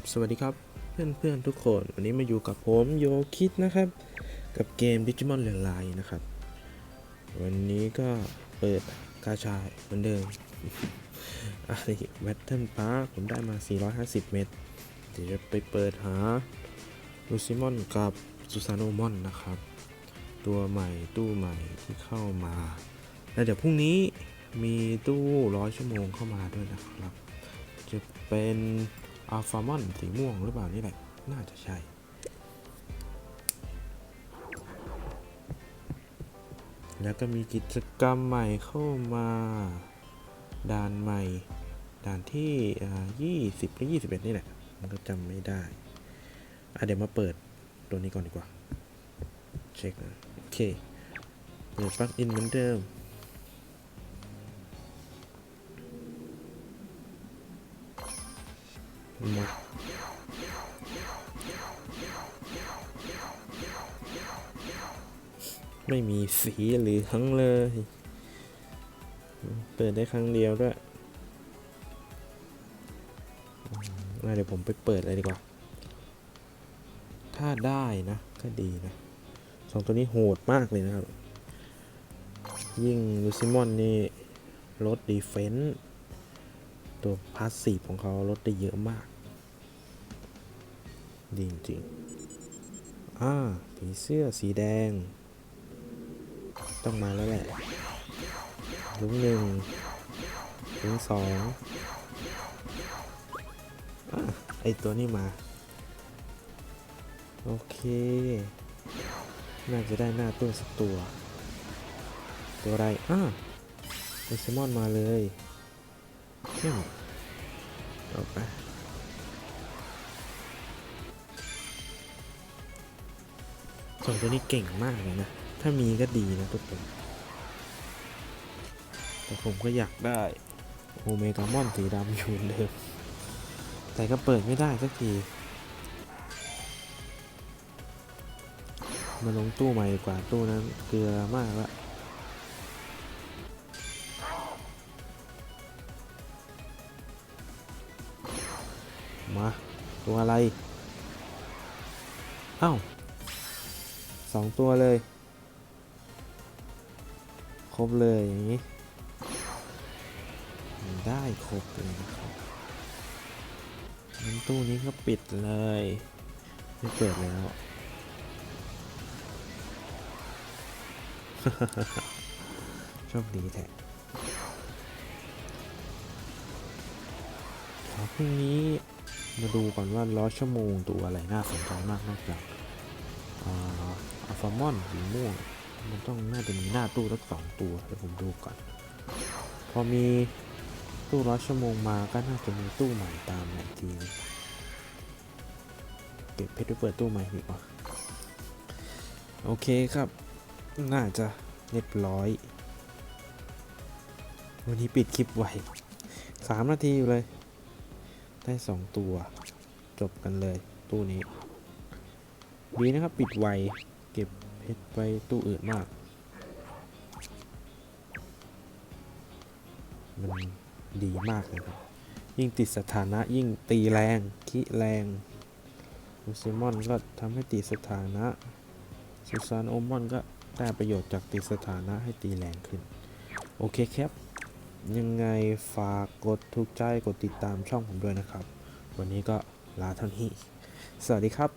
บสวัสดีครับเพื่อนๆทุกคนวันนี้มาอยู่กับผมโยคิดนะครับ กับเกม Digimon เรียนไลน์นะครับ วันนี้ก็เปิดกาชาเหมือนเดิมอะไรแวตเทิลพาร์ผมได้มา 450 เม็ดเดี๋ยวจะไปเปิดหาลูซิมอนกับซูซานโอมอนนะครับ ตัวใหม่ตู้ใหม่ที่เข้ามา แล้วเดี๋ยวพรุ่งนี้มีตู้ร้อยชั่วโมงเข้ามาด้วยนะครับ จะเป็น อัลฟามอนสีม่วงหรือเปล่านี่แหละ น่าจะใช่ แล้วก็มีกิจกรรมใหม่เข้ามา ด่านใหม่ ด่านที่อ่า20 หรือ 21 นี่แหละ มันก็จำไม่ได้อะเดี๋ยวมาเปิดตัวนี้ก่อนดีกว่า เช็คนะ โอเค เปิดปลั๊กอินเหมือนเดิม ไม่มีสีหรือทั้งเลย เปิดได้ครั้งเดียวด้วยอืมอะเดี๋ยวผมไปเปิดเลยดีกว่า ถ้าได้นะ ก็ดีนะสองตัวนี้โหดมากเลยนะครับ ยิ่งลูซิมอนนี่ลดดีเฟนส์ ตัวพาสซีฟของเขาลดได้เยอะมาก ดีจริงๆอ่าผีเสื้อสีแดง ต้องมาแล้วแหละลุงหนึ่งลุงสองอไอตัวนี้มา โอเค น่าจะได้หน้าตู้สักตัว ตัวอะไรอ่าเดซมอนมาเลย เข้มเอไปสองตัวนี้เก่งมากเลยนะ ถ้ามีก็ดีนะทุกคน แต่ผมก็อยากได้โอเมกามอนสีดำอยู่เดิม แต่ก็เปิดไม่ได้สักทีมาลงตู้ใหม่ดีกว่าตู้นั้นเกลือมากละ มา ตัวอะไรเอ้าสองตัวเลย ครบเลยอย่างนี้ ได้ครบเลยนะครับงั้นตู้นี้ก็ปิดเลย ไม่เปิดแล้วโชคดีแท้ พรุ่งนี้มาดูก่อนว่าร้อยชั่วโมงตัวอะไรน่าสนใจมากนอกจากอัลฟามอนสีม่วงมันต้องน่าจะมีหน้าตู้สักสองตัวเดี๋ยวผมดูก่อน พอมีตู้ร้อยชั่วโมงมาก็น่าจะมีตู้ใหม่ตามมาอีกทีเก็บเพชรไปเปิดตู้ใหม่ดีกว่าโอเคครับ น่าจะเรียบร้อย วันนี้ปิดคลิปไว้สามนาทีอยู่เลย ได้สองตัว จบกันเลยตู้นี้ดีนะครับปิดไว เก็บเพชรไปตู้อื่นมาก มันดีมากเลยครับ ยิ่งติดสถานะยิ่งตีแรง คิแรงลูซิมอนก็ทำให้ติดสถานะซูซานโอมอนก็ได้ประโยชน์จากติดสถานะให้ตีแรงขึ้น โอเคครับ ยังไงฝากกดถูกใจกดติดตามช่องผมด้วยนะครับ วันนี้ก็ลาเท่านี้ สวัสดีครับ